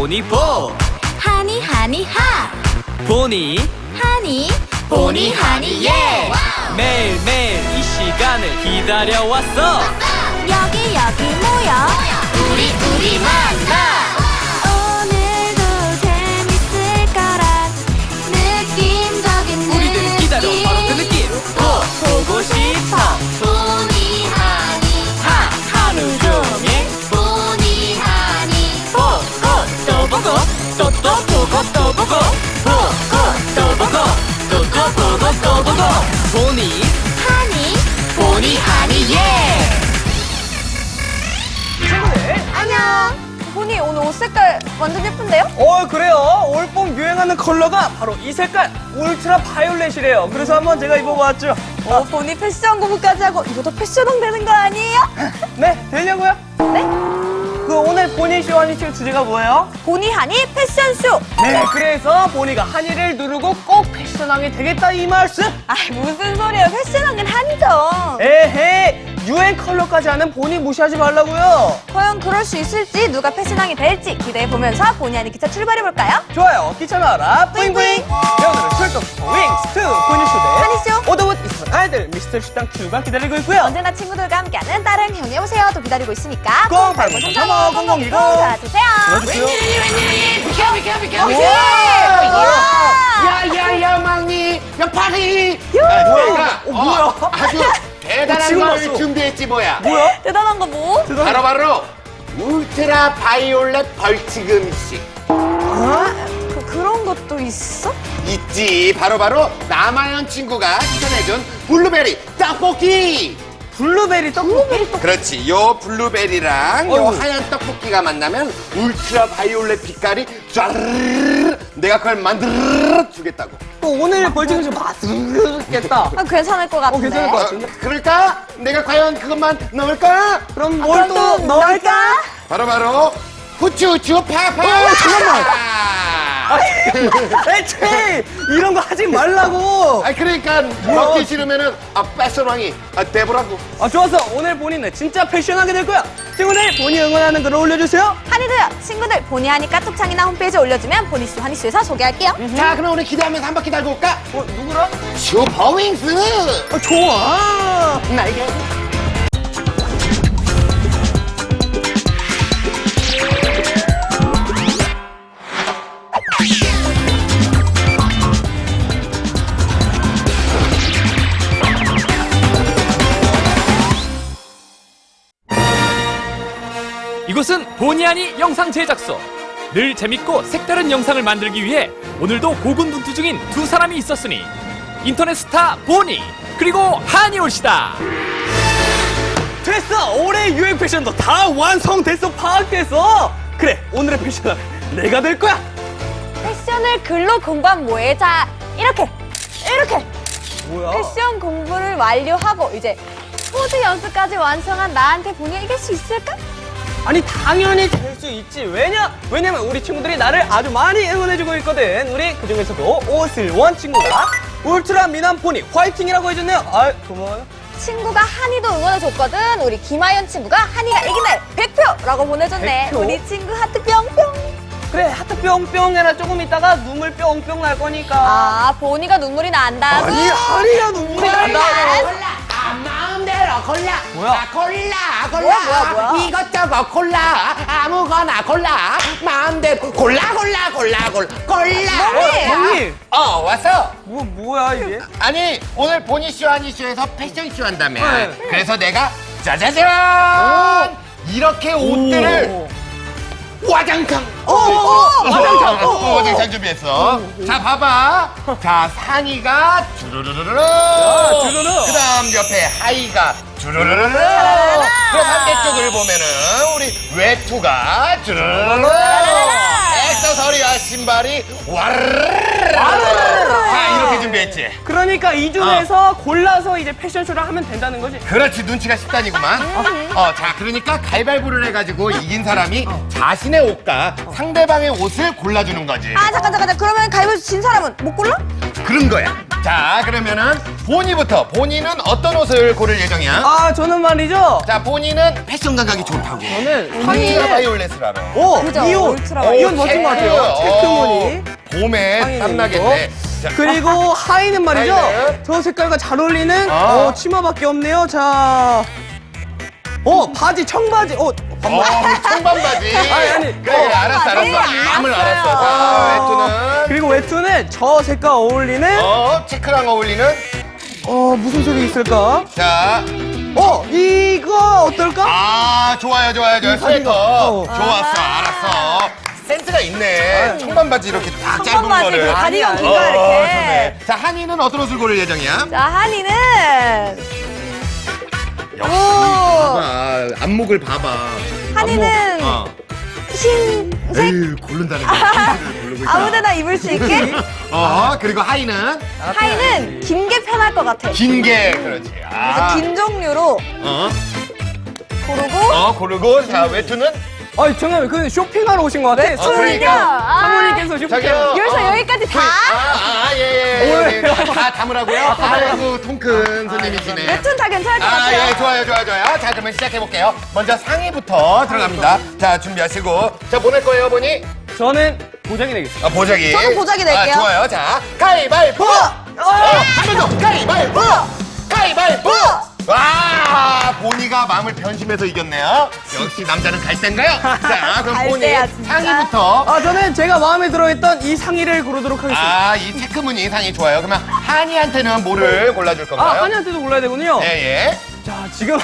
보니 보. 하니 하니 하. 보니. 하니 보니 하니 예. 매일매일 이 시간을 기다려왔어. 여기 여기 모여. 우리 우리 만나 완전 예쁜데요? 어 그래요 올봄 유행하는 컬러가 바로 이 색깔 울트라 바이올렛이래요 그래서 한번 제가 입어봤죠 어, 보니 패션 공부까지 하고 이것도 패션왕 되는 거 아니에요? 네 되려고요 네? 그 오늘 보니 쇼 한이 쇼 주제가 뭐예요? 보니 하니 패션쇼. 네 그래서 보니가 한이를 누르고 꼭 패션왕이 되겠다 이 말씀 아 무슨 소리예요? 패션왕은 한정. 에헤 유행 컬러까지 하는 보니 무시하지 말라고요. 과연 그럴 수 있을지 누가 패션왕이 될지 기대해 보면서 보니 하니 기차 출발해 볼까요? 좋아요 기차 나와라. 뿌잉뿌잉. 네, 오늘은 출동 윙스 투 보니 쇼대. 한이쇼. 오더봇 있으면 아이들 미스터 식당 출발 기다리고 있고요. 언제나 친구들과 함께하는 다른 형이 오세요. 또 기다리고 있으니까 08035 0020 도와주세요. 들어주세요. 야야야 막니 야 파리 야, 뭐야? 어, 뭐야? 아주 대단한 지금 걸 봤어. 준비했지 뭐야 뭐야? 대단한 거 뭐? 바로 바로 울트라 바이올렛 벌칙 음식 그, 그런 것도 있어? 있지 바로 바로 남아연 친구가 추천해준 블루베리 떡볶이 블루베리 떡볶이 그렇지 요 블루베리랑 요 어이구. 하얀 떡볶이가 만나면 울트라 바이올렛 빛깔이 쫙르르 내가 그걸 만들어 주겠다고 또 오늘 벌칙은 좀 맛있겠다. 아, 괜찮을 것 같은데. 괜찮을 것 어, 같은데? 그럴까? 내가 과연 그것만 넣을까? 그럼 그럼 뭘또또 넣을까? 바로 바로 후추 후추 파파. 어, 잠깐만. 아, 애초에 이런 거 하지 말라고. 아 그러니까 먹기 싫으면은 아 뺏어랑이 아 대보라고. 아 좋았어. 오늘 본인은 진짜 패션하게 될 거야. 친구들 본인 응원하는 글을 올려주세요. 한이도요. 친구들 보니 하니 카톡창이나 홈페이지에 올려주면 보니쇼 한이쇼에서 소개할게요. 자 그럼 우리 기대하면서 한 바퀴 달고 올까? 어 누구랑? 슈퍼윙스. 아, 좋아. 나에 이곳은 보니아니 영상 제작소. 늘 재밌고 색다른 영상을 만들기 위해 오늘도 고군분투 중인 두 사람이 있었으니 인터넷 스타 보니 그리고 한이 올시다. 됐어. 올해 유행 패션도 다 완성됐어. 파악됐어. 그래 오늘의 패션은 내가 될 거야. 패션을 글로 공부한 뭐해? 자, 이렇게, 이렇게 뭐야? 패션 공부를 완료하고 이제 포즈 연습까지 완성한 나한테 보니 이길 수 있을까? 아니 당연히 될 수 있지 왜냐 왜냐면 우리 친구들이 나를 아주 많이 응원해주고 있거든 우리 그중에서도 오슬원 친구가 울트라 미남 포니 화이팅이라고 해줬네요 아 고마워요 친구가 한이도 응원해줬거든. 우리 김하연 친구가 한이가 이긴 날 100표라고 보내줬네. 100표? 우리 친구 하트 뿅뿅. 그래 하트 뿅뿅 해라 조금 있다가 눈물 뿅뿅 날 거니까 아, 보니가 눈물이 난다고? 아니 하리야 눈물이 난다 아, 마 음대로 골라. 뭐야? 아, 골라, 골라. 뭐야, 뭐야, 뭐야? 이것저것 골라. 아무거나 골라. 마음대로 골라, 골라, 골라, 골라. 골라. 멍이! 형님 어, 왔어. 뭐 뭐야 이게 아니, 오늘 보니쇼 하니쇼에서 패션 쇼 한다며. 네. 그래서 내가 짜자잔! 이렇게 옷들을 와장창! 어, 와장창! 어, 와장창 준비했어. 자, 봐봐. 자, 상의가 주르르르르. 주르르. 그 다음 옆에 하의가 주르르르르. 그럼 반대쪽을 보면은 우리 외투가 주르르르르. 액세서리와 신발이 와르르르. 자, 이렇게 준비했지. 그러니까 이 중에서 골라서 이제 패션쇼를 하면 된다는 거지 그렇지 눈치가 십단이구만 어, 자 그러니까 가위바위보를 해가지고 이긴 사람이 자신의 옷과 상대방의 옷을 골라주는 거지 아, 잠깐, 잠깐, 잠깐. 그러면 가위바위보 진 사람은 못 골라? 그런 거야 자, 그러면은 보니부터. 보니는 어떤 옷을 고를 예정이야? 아 저는 말이죠. 자, 보니는 패션 감각이 좋다고. 저는 상의를 바이올렛을 알아. 오, 그죠, 이 옷, 울트라 이옷 멋진 것 같아요. 체크무늬. 봄에 상의는 땀나겠네. 자, 그리고 하의는 말이죠. 하의는? 저 색깔과 잘 어울리는 아. 어, 치마밖에 없네요. 자, 어 바지 청바지. 어 어, 청반 바지. 아니, 아니. 그래, 그래, 알았어, 알았어. 감을 알았어. 자, 외투는. 그리고 외투는 저 색과 어울리는 어, 체크랑 어울리는. 어 무슨 색이 있을까? 자, 어 이거 어떨까? 아, 좋아요, 좋아요, 좋아요. 이 스웨터. 어. 좋았어, 알았어. 센스가 있네. 청반 바지 이렇게 딱 짧은 바지 거를. 그 가디건 긴 어, 거 어, 이렇게. 좋네. 자, 한이는 어떤 옷을 고를 예정이야? 자, 한이는 역시 오. 봐봐 안목을 봐봐 한이는 안목, 어. 흰색 에휴 고른다는 거 흰색을 고르고 있다. 아무데나 입을 수 있게. 어 그리고 하이는 하이는 긴 게 편할 것 같아. 긴게 그렇지 그래서 아. 긴 종류로 어? 고르고 어 고르고 자 외투는 아 정말 그 쇼핑하러 오신 것 같아. 그러니까. 아, 사모님께서 쇼핑. 저기요 여기서 어. 여기까지 다? 아아예예 다, 다 담으라고요 아이고 통큰 손님이시네 외투는 다 괜찮을 것 아, 같아요. 예, 좋아요, 좋아요, 좋아요. 자, 그러면 시작해 볼게요. 먼저 상의부터 들어갑니다. 자, 준비하시고. 자, 보낼 거예요, 보니? 저는 보장이 되겠습니다. 아, 보자기. 저도 보자기 낼게요. 아, 좋아요. 자, 가위바위보! 어, 한 번 더! 가위바위보! 가위바위보! 와, 보니가 마음을 변심해서 이겼네요. 역시 남자는 갈대인가요? 자, 그럼 보니 갈대야, 진짜. 상의부터. 아 저는 제가 마음에 들어했던 이 상의를 고르도록 하겠습니다. 아, 이 체크무늬 상의 좋아요. 그러면 한이한테는 뭐를 골라줄 아, 건가요? 한이한테도 골라야 되고요. 예, 예. 자 지금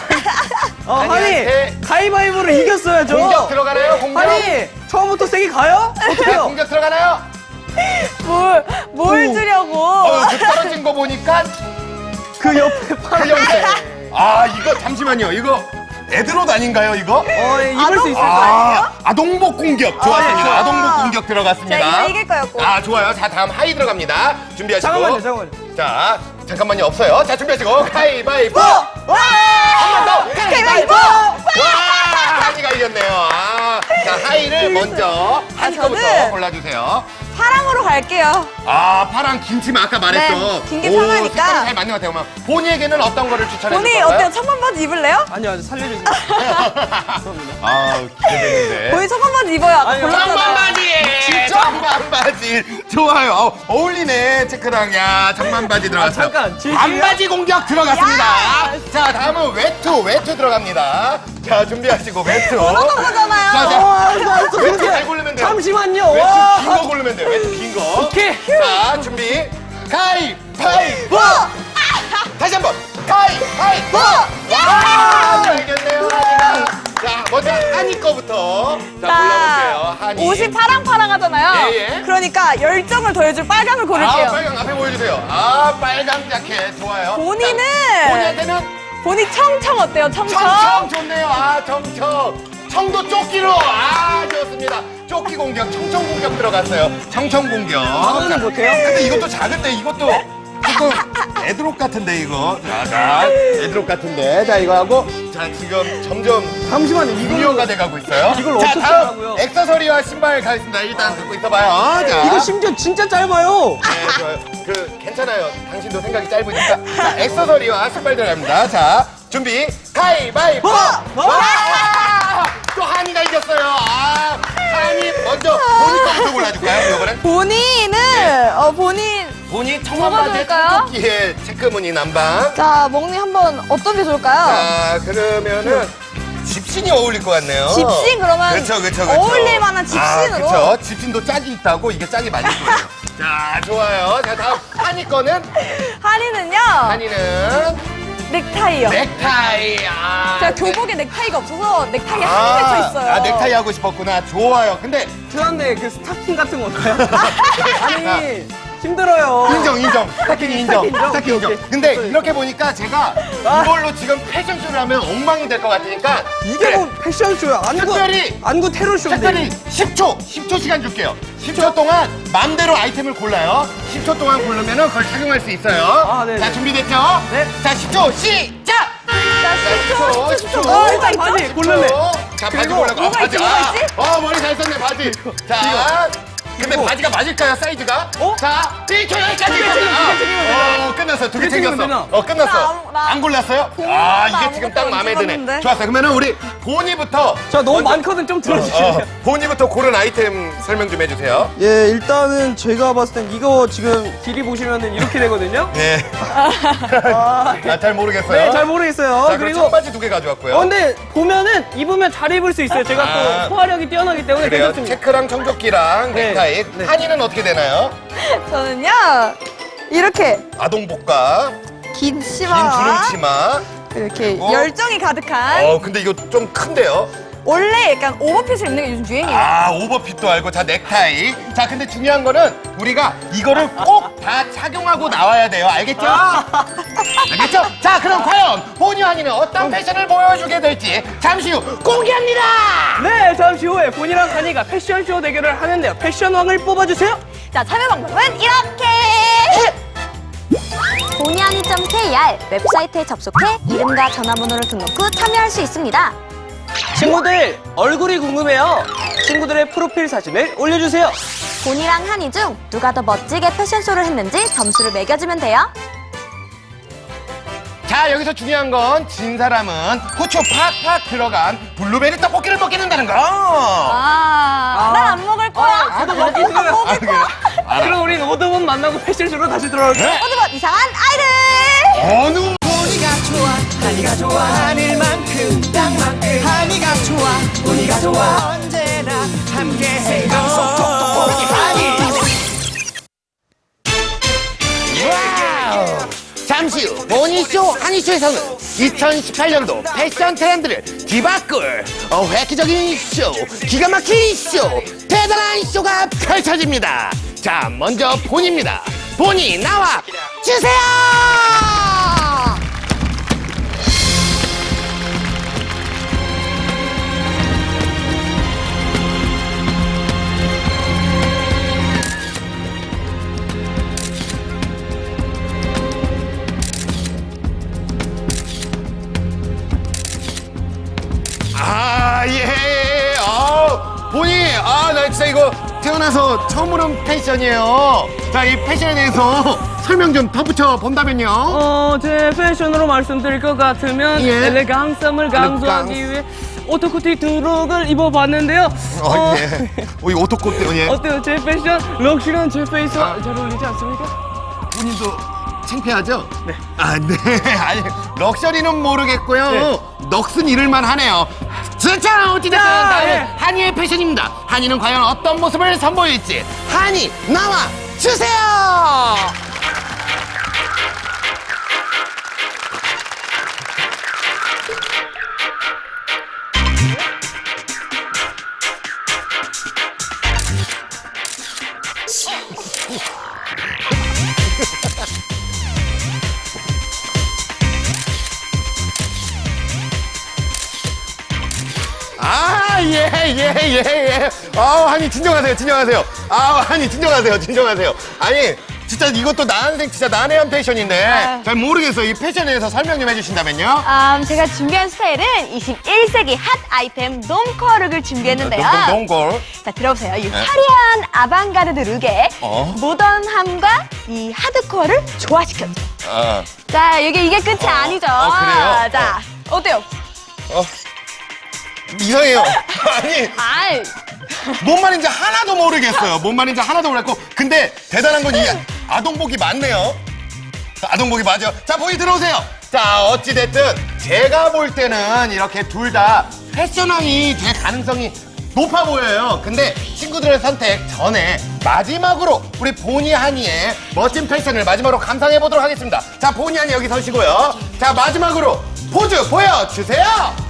어, 한이한테 한이 가위바위보를 이겼어야죠. 공격 들어가나요? 공격? 한이 처음부터 세게 가요? 자, 어때요? 공격 들어가나요? 뭘, 뭘 오. 주려고. 어, 그 떨어진 거 보니까 그 옆에 파란. 팔령새. 아, 이거 잠시만요. 이거 애들옷 아닌가요, 이거? 어, 예, 입을 수 있을 것 아, 같아요. 아동복 공격 좋았습니다. 아. 아동복 공격 들어갔습니다. 자, 이거 이길 거였고. 아, 좋아요. 자, 다음 하이 들어갑니다. 준비하시고. 잠깐만요, 잠깐만요. 자, 잠깐만요. 없어요. 자, 준비하시고. 가위바위보. 와! 한번 더. 가위바위보! 와! 하이가 이겼네요. 아, 자, 하이를 먼저 하이 아, 거부터 저는- 골라주세요. 파랑으로 갈게요. 아, 파랑 긴팀 아까 말했던. 네, 긴게 오, 편하니까. 색깔이 잘 맞는 것 같아요. 그러면 본이에게는 어떤 거를 추천해 줄 본이 건가요? 어때요? 청반 바지 입을래요? 아니요, 아니요, 살려주세요. 아, 기대되는데. 본이 청반 바지 입어요. 아까 아니요, 골랐잖아요. 청반바지! 청반바지! 좋아요. 어, 어울리네, 체크랑. 야, 청반바지 들어갔어. 잠깐, 질질이요? 반바지 공격 들어갔습니다. 야! 자, 다음은 외투, 외투 들어갑니다. 자, 준비하시고, 외투. 번호도 거잖아요. 자, 어, 자, 알았어, 알았어. 외투 잘 고르면 돼요. 잠시만요. 외투 와. 긴 거 고르면 돼요. 외투 긴 거. 오케이. 자, 준비. 가위바위보! 다시 한 번. 가위바위보! 한이. 옷이 파랑파랑 하잖아요. 예, 예. 그러니까 열정을 더해줄 빨강을 아, 고를게요. 빨강 앞에 보여주세요. 아, 빨강 자켓 좋아요. 본인은 자, 본인한테는 본이 청청 어때요? 청청. 청청 좋네요. 아, 청청. 청도 조끼로. 아, 좋습니다. 조끼 공격, 청청 공격 들어갔어요. 청청 공격. 하나는 자, 못해요? 근데 이것도 작은데 이것도 조금 애드롭 같은데 이거. 자, 자, 애드롭 같은데. 자, 이거 하고. 자, 지금 점점 잠시만요. 이거 유료가 돼가고 있어요. 이걸 자, 어떻게 다음 하라고요? 액세서리와 신발 가겠습니다. 일단 갖고 있어봐요. 자. 이거 심지어 진짜 짧아요. 네, 좋아요. 그 괜찮아요. 당신도 생각이 짧으니까. 자, 액세서리와 신발 들어갑니다. 자, 준비. 가위바위보. 와! 또 한이가 이겼어요. 아, 한이 먼저 본인 거부터 골라줄까요? 이번엔 본인은 어 본인 본인 뭐가 청반바지 좋을까요? 청토끼에 체크무늬 남방. 자 먹니 한번 어떤 게 좋을까요? 자, 그러면은 집신이 어울릴 것 같네요. 집신 그러면 그렇죠, 그렇죠, 그렇죠. 어울릴 만한 집신으로. 아, 그렇죠. 집신도 짝이 있다고 이게 짝이 맞을 거예요. 자, 좋아요. 자, 다음 한이 거는 한이는요 한이는 넥타이요. 넥타이. 아, 제가 네. 교복에 넥타이가 없어서 넥타이 한이 맺혀 있어요. 아, 넥타이 하고 싶었구나. 좋아요. 근데 죄송한데 그 스타킹 같은 거 어때요? 아니 힘들어요. 인정, 인정. 스타킹 인정. 스타킹 인정? 근데 이렇게 보니까 제가 아. 이걸로 지금 패션쇼를 하면 엉망이 될 것 같으니까 이게 뭐 패션쇼야. 안구 특별히- 안구 테러쇼인데. 특별히 10초, 10초 시간 줄게요. 10초 동안 맘대로 아이템을 골라요. 10초 동안 고르면 그걸 착용할 수 있어요. 아, 네네. 자, 준비됐죠? 네. 자, 10초 시작! 자 10초, 10초, 10초. 10초. 어 일단 바지. 고를래. 자, 바지 골라고. 뭐가 아, 있지, 바지. 뭐가 아, 있지? 어, 머리 잘 썼네, 바지. 자, 근데 바지가 맞을까요, 사이즈가? 어? 자, 1초 여기까지. 어, 끝났어. 두개 두개 챙겼어. 어, 끝났어. 나 안- 나 안 골랐어요? 아, 이게 지금 딱안 마음에 드네. 찍었는데. 좋았어. 그러면은 우리 보니부터. 자, 너무 많거든. 좀 어, 들어주시면. 보니부터 고른 아이템 설명 좀 해주세요. 예, 일단은 제가 봤을 땐 이거 지금 길이 보시면은 이렇게 되거든요. 네. 아, 아, 잘 모르겠어요. 네, 잘 모르겠어요. 자, 그리고 그리고 청바지 두 개 가져왔고요. 어, 근데 보면은 입으면 잘 입을 수 있어요. 제가 아. 또 소화력이 뛰어나기 때문에 그래요. 괜찮습니다. 체크랑 청조끼랑 네. 넥타이. 네. 한이는 어떻게 되나요? 저는요, 이렇게 아동복과 긴긴 치마. 주름 치마. 이렇게 어? 열정이 가득한. 어, 근데 이거 좀 큰데요? 원래 약간 오버핏을 입는 게 요즘 유행이에요. 아, 오버핏도 알고. 자, 넥타이. 자, 근데 중요한 거는 우리가 이거를 꼭 다 착용하고 나와야 돼요. 알겠죠? 알겠죠? 자, 그럼 과연 보니 아니는 어떤 패션을 보여주게 될지 잠시 후 공개합니다! 네, 잠시 후에 본이랑 한이가 패션쇼 대결을 하는데요. 패션왕을 뽑아주세요. 자, 참여 방법은 이렇게! 보니아니.kr 웹사이트에 접속해 이름과 전화번호를 등록 후 참여할 수 있습니다. 친구들, 얼굴이 궁금해요. 친구들의 프로필 사진을 올려주세요. 보니랑 한이 중 누가 더 멋지게 패션쇼를 했는지 점수를 매겨주면 돼요. 자, 여기서 중요한 건 진 사람은 후추 팍팍 들어간 블루베리 떡볶이를 먹게 된다는 거! 아, 난 안 먹을 거야. 저도 먹기 싫어요. 아, 그래. 아, 그럼 우린 오드분 만나고 패션쇼로 다시 돌아올게요. 네. 어디가 이상한 아이들! 어느 잠시 후 모니쇼 한이쇼에서는 2018년도 패션 트렌드를 뒤바꿀 어, 획기적인 쇼, 기가 막힌 쇼, 대단한 쇼가 펼쳐집니다. 자, 먼저 본입니다. 본이 나와 주세요! 태어나서 처음 보는 패션이에요. 자, 이 패션에 대해서 설명 좀 덧붙여 본다면요. 어, 제 패션으로 말씀드릴 것 같으면 예. 엘레강성을 강조하기. 위해 오토쿠티 두룩을 입어봤는데요. 어, 예. 어, 이 오토꽃 때문에. 어때요? 제 패션 럭셔리한 제 페이스와 아. 잘 어울리지 않습니까? 본인도 창피하죠? 네. 아, 네. 아니, 럭셔리는 모르겠고요. 네. 넋은 잃을만 하네요. 진짜 어찌됐든 자, 다음은 예. 한이의 패션입니다. 한이는 과연 어떤 모습을 선보일지. 한이, 나와 주세요! 예, 예, 예. 아우, 한이 진정하세요, 진정하세요. 아우, 한이 진정하세요, 진정하세요. 아니, 진짜 이것도 난생 진짜 난해한 패션인데 아유. 잘 모르겠어요. 이 패션에 대해서 설명 좀 해주신다면요. 음, 제가 준비한 스타일은 21세기 핫 아이템 놈코어룩을 준비했는데요. 농골. 자, 들어보세요. 이 화려한 아방가르드 룩에 네. 어? 모던함과 이 하드코어를 조화시켰죠. 아, 자, 이게, 이게 끝이 아니죠. 어, 그래요? 자, 어때요? 어. 이상해요. 아니, 아이, 뭔 말인지 하나도 모르겠어요. 뭔 말인지 하나도 모르겠고. 근데 대단한 건 이 아동복이 맞네요. 아동복이 맞아요. 자, 보이 들어오세요. 자, 어찌 됐든 제가 볼 때는 이렇게 둘 다 패션왕이 될 가능성이 높아 보여요. 근데 친구들의 선택 전에 마지막으로 우리 보니 하니의 멋진 패션을 마지막으로 감상해 보도록 하겠습니다. 자, 보니 하니 여기 서시고요. 자, 마지막으로 포즈 보여주세요.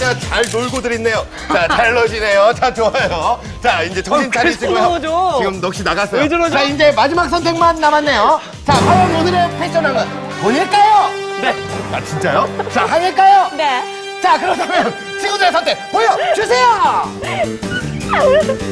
진짜 잘 놀고들 있네요. 자, 잘 노시네요. 자, 좋아요. 자, 이제 정신 어, 차리시고요. 나오죠. 지금 넋이 나갔어요. 왜 저러죠? 자, 이제 마지막 선택만 남았네요. 자, 과연 오늘의 패션왕은 본일까요? 네. 아, 진짜요? 자, 한일까요? 네. 자, 그렇다면 친구들의 선택 보여주세요!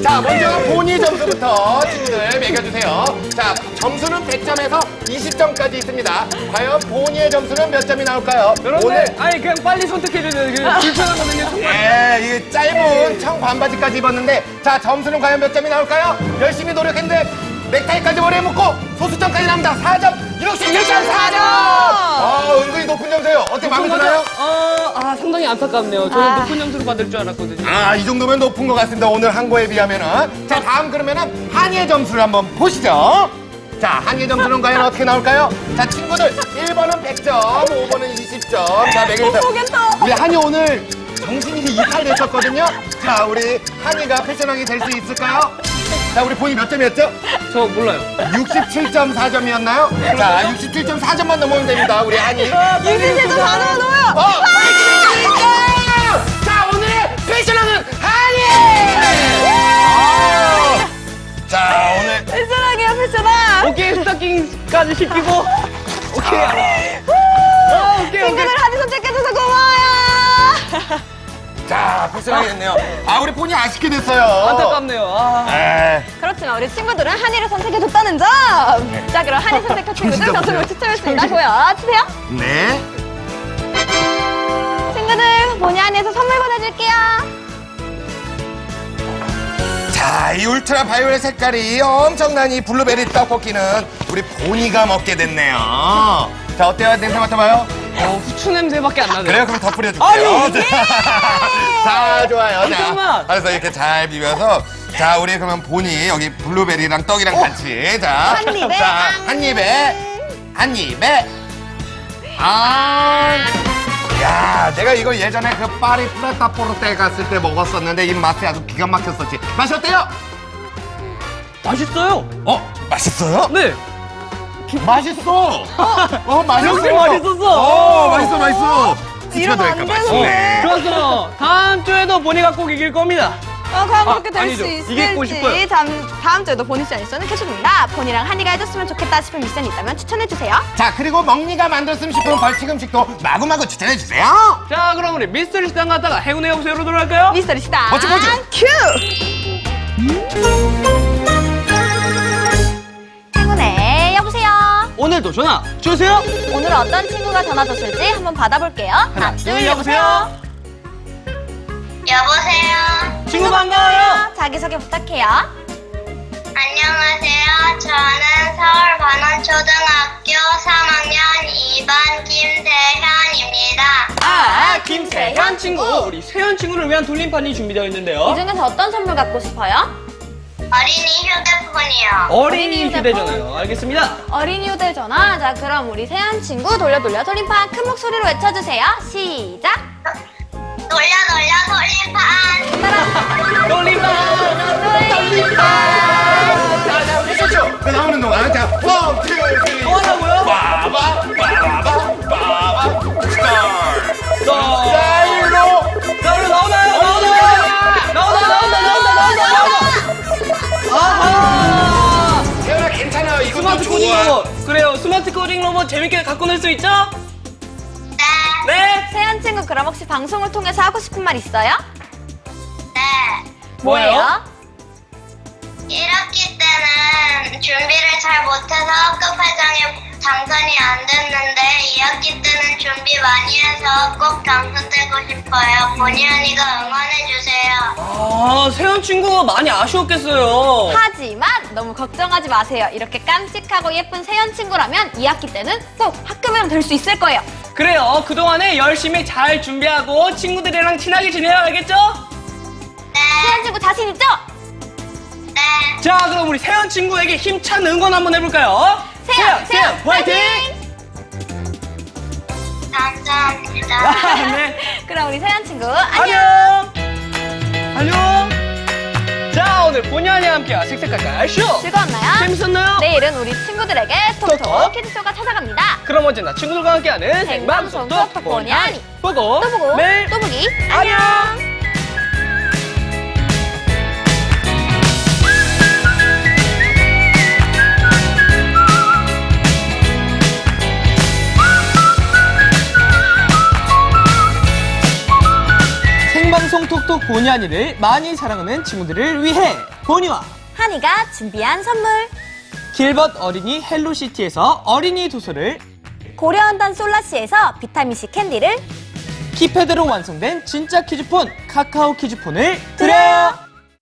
자, 먼저 본이 점수부터 친구들 매겨주세요. 자, 점수는 100점에서 20점까지 있습니다. 과연 본이의 점수는 몇 점이 나올까요? 여러분들, 아니, 그냥 빨리 선택해주세요. 그 불편하거든요, 정말. 예, 이 짧은 청 반바지까지 입었는데, 자, 점수는 과연 몇 점이 나올까요? 열심히 노력했는데, 넥타이까지 머리에 묶고, 소수점까지 나옵니다. 4점! 이렇게 1.4점! 아, 은근히 높은 점수예요. 어때, 마음에 드나요? 어, 아, 상당히 안타깝네요. 저는 아. 높은 점수를 받을 줄 알았거든요. 아, 이 정도면 높은 것 같습니다. 오늘 한 거에 비하면은. 자, 다음 그러면은 한이의 점수를 한번 보시죠. 자, 한이의 점수는 과연 어떻게 나올까요? 자, 친구들, 1번은 100점, 5번은 20점. 자, 매겨주세요. 우리 한이 오늘 정신이 이탈됐었거든요. 자, 우리 한이가 패션왕이 될 수 있을까요? 자, 우리 본이 몇 점이었죠? 저 몰라요. 67.4점이었나요? 자, 67.4점만 넘으면 됩니다, 우리 한이. 유진씨도 놓아요. 어! 자, 오늘의 패션왕은 한이! 아! 자, 오늘 패션하게요, 패션아. 오케이, 스타킹까지 시키고. 오케이. 어, 오케이, 오케이. 자, 됐네요. 아, 우리 본이 아쉽게 됐어요. 안타깝네요. 아. 에, 그렇지만 우리 친구들은 한이를 선택해줬다는 점. 자, 그럼 한이 선택한 친구들 진짜 점수를. 추첨했습니다. 보여주세요. 네. 친구들, 본의 아니에서 선물 보내줄게요. 자, 이 울트라 바이올렛 색깔이 엄청난 이 블루베리 떡볶이는 우리 보니가 먹게 됐네요. 자, 어때요? 냄새 맡아봐요. 어, 후추 냄새밖에 안 나네요. 그래요? 그럼 더 뿌려줄게요. 아니, 자, 좋아요. 자, 잠깐만. 그래서 이렇게 잘 비벼서 자, 우리 그러면 보니 여기 블루베리랑 떡이랑 같이 자, 한 입에 자, 앙. 한 입에 한 입에 아. 야, 내가 이거 예전에 그 파리 프레타포르 때 갔을 때 먹었었는데 이 맛이 아주 기가 막혔었지. 맛이 어때요? 맛있어요. 어, 맛있어요? 네. 맛있어. 어, 맛있어. 역시 맛있었어. 어, 맛있어, 맛있어. 이러면 안 되는데. 맛있네. 좋았어. 다음 주에도 보니가 꼭 이길 겁니다. 어, 과연 아, 그렇게 될 아니죠. 수 이기고 있을지 싶어요. 다음, 다음 주에도 보니 씨 아니서는 캐쳐줍니다. 본이랑 한이가 해줬으면 좋겠다 싶은 미션이 있다면 추천해주세요. 자, 그리고 먹니가 만들었으면 싶은 벌칙 음식도 마구마구 추천해 주세요. 자, 그럼 우리 미스터리 식당 갔다가 행운의 여보세요로 돌아갈까요? 미스터리 식당 멋져, 멋져. 큐! 오늘도 전화 주세요. 오늘 어떤 친구가 전화 줬을지 한번 받아볼게요. 하나, 둘, 여보세요. 여보세요. 친구 반가워요. 자기소개 부탁해요. 안녕하세요. 저는 서울 반원초등학교 3학년 2반 김세현입니다. 아, 김세현 친구. 우리 세현 친구를 위한 돌림판이 준비되어 있는데요. 이 중에서 어떤 선물 갖고 싶어요? 어린이 휴대폰이요. 어린이 어린이 휴대전화요. 알겠습니다. 어린이 휴대전화. 자, 그럼 우리 세연 친구 돌려 돌려 돌림판 큰 목소리로 외쳐주세요. 시작. 놀려 놀려 돌림판. 돌림판. 그렇죠. 그 나오는 동안 자, 원, 투, 쓰리. 뭐 하라고요? 빠 재밌게 갖고 놀 수 있죠? 네. 네. 세연 친구 그럼 혹시 방송을 통해서 하고 싶은 말 있어요? 네. 뭐예요? 1학기 때는 준비를 잘 못해서 학급 회장에 당선이 안 됐는데 2학기 때는 준비 많이 해서 꼭 당선되고 싶어요. 본의 아니가 응원해 주세요. 아, 세현 친구 많이 아쉬웠겠어요. 하지만 너무 걱정하지 마세요. 이렇게 깜찍하고 예쁜 세연 친구라면 2학기 때는 꼭 학급회장 될수 있을 거예요. 그래요. 그동안에 열심히 잘 준비하고 친구들이랑 친하게 지내야 알겠죠? 세연 친구 자신 있죠? 네. 자, 그럼 우리 세현 친구에게 힘찬 응원 한번 해볼까요? 세연, 세연, 화이팅! 감사합니다. 네. 그럼 우리 세연 친구 안녕. 안녕! 안녕! 자, 오늘 본의 아니와 함께한 색색깔깔 쇼! 즐거웠나요? 재밌었나요? 내일은 우리 친구들에게 톡톡. 톡톡 키즈쇼가 찾아갑니다. 그럼 언제나 친구들과 함께하는 생방송 생방송 톡톡 본의 아니. 보고 또 보고 매일 또 보기 안녕. 톡톡 보니 하니를 많이 사랑하는 친구들을 위해 보니와 한이가 준비한 선물. 길벗 어린이 헬로시티에서 어린이 도서를 고려한단 솔라시에서 비타민C 캔디를 키패드로 완성된 진짜 퀴즈폰 카카오 퀴즈폰을 드려요.